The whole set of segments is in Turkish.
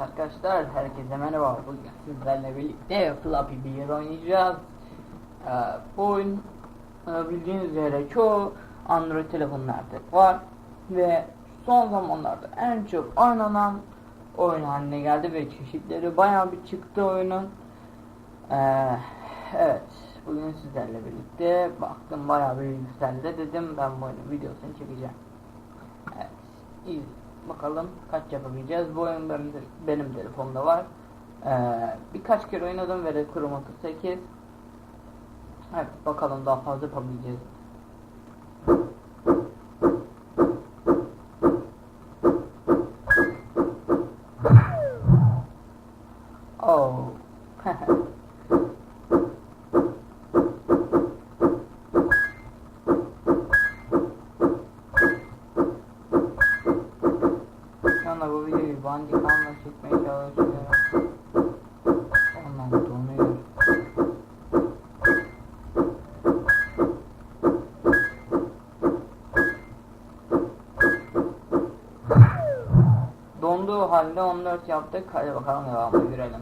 arkadaşlar, herkese merhaba. Bugün sizlerle birlikte Flappy Bear oynayacağız. Ee, bu oyun e, bildiğiniz üzere çoğu Android telefonlarda var ve son zamanlarda en çok oynanan oyun haline geldi ve çeşitleri bayağı bir çıktı oyunun. Ee, evet, bugün sizlerle birlikte baktım bayağı bir yükseldi dedim ben bu oyunun videosunu çekeceğim. Evet, iyi. Bakalım kaç yapabileceğiz. Bu oyun benim, benim telefonda var. Ee, birkaç kere oynadım ve rekorum 38. Evet bakalım daha fazla yapabileceğiz. Oh. Şu videoyu Bandicam'la çekmeye çalışıyorum. Ondan donuyor. Donduğu halde 14 yaptık. Hadi bakalım devamını görelim.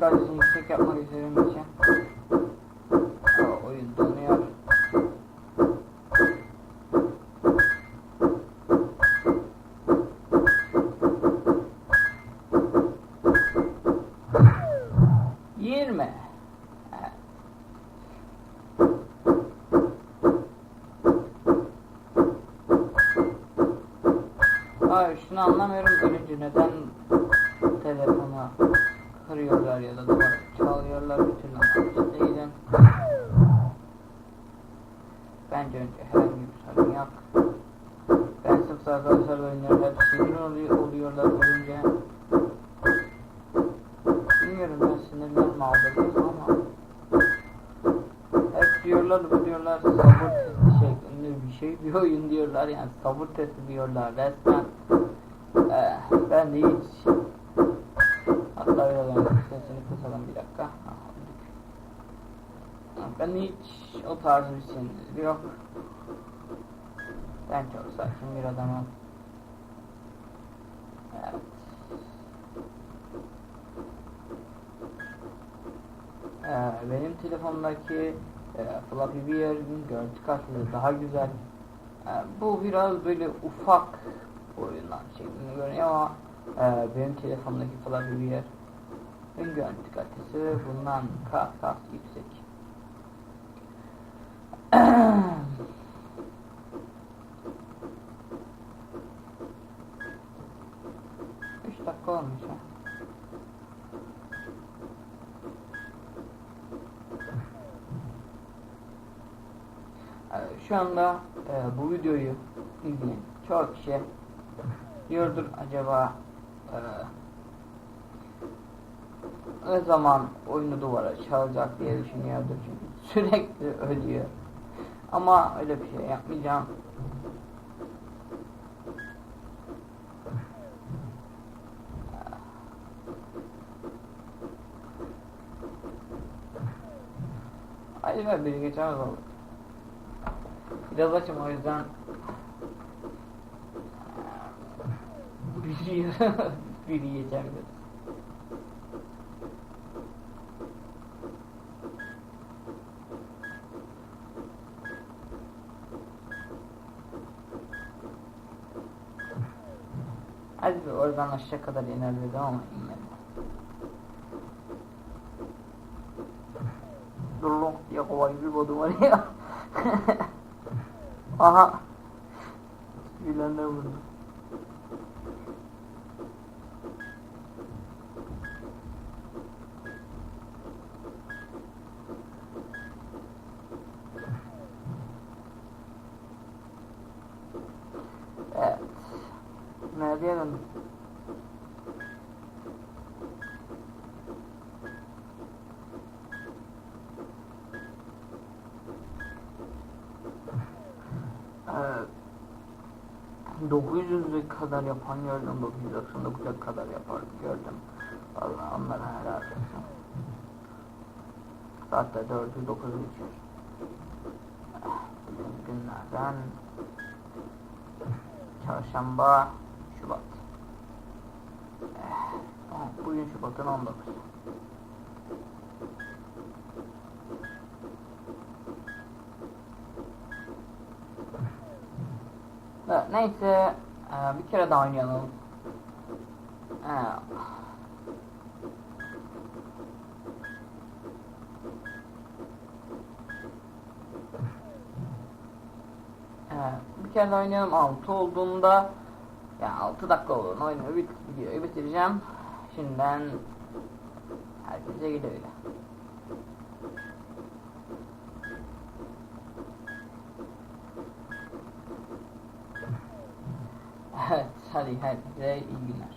Gördük adresini yüksek yapmak istediğim için. Oyun donuyor. Yirmi. Hayır şunu anlamıyorum ölünce neden kırıyorlar ya da duvara çalıyorlar bir türlü değilim. Bence önce herhangi bir sorun yok. Ben sırf arkadaşlar oynuyorum hep sinir oluyor, oluyorlar ölünce. Bilmiyorum ben sinirlerimi aldırdım ama hep diyorlar bu diyorlar sabır testi şeklinde bir şey bir oyun diyorlar yani sabır testi diyorlar resmen. Ee, ben de hiç Hatta öyle sesini kısalım bir dakika. Ben hiç o tarz bir sinir yok. Ben çok sakin bir adamım. Evet. Ee, benim telefondaki e, Flappy Bear'ın görüntü kartları daha güzel. Ee, bu biraz böyle ufak oyunlar şeklinde görünüyor ama benim telefondaki Flappy Bear'ın görüntü kalitesi bundan kat kat yüksek. Üç dakika olmuş ha. Ee, Şu anda e, bu videoyu izleyen çok kişi diyordur acaba e, ne zaman oyunu duvara çalacak diye düşünüyordur çünkü sürekli ölüyor. Ama öyle bir şey yapmayacağım. Ver biri geçemez olur. Biraz açım o yüzden biri biri geçebilir. Hadi bir oradan aşağı kadar iner dedim ama inmedi. Dur long diye kovayı bir kodum oraya. Aha. Gülenler vurdu. Evet. Diyelim? Ee, 900'lük kadar yapan gördüm. 999'a kadar yapar gördüm. Vallahi onlara helal olsun. Hatta 4'ü 9'u geçiyor. Günlerden Çarşamba Bugün Şubat'ın 19. Evet, neyse eee, bir kere daha oynayalım. Eee, eee, bir kere daha oynayalım. 6 olduğunda ya 6 dakika olur. Oyunu bit videoyu bitireceğim. Şimdiden herkese güle güle. Evet, hadi herkese iyi günler.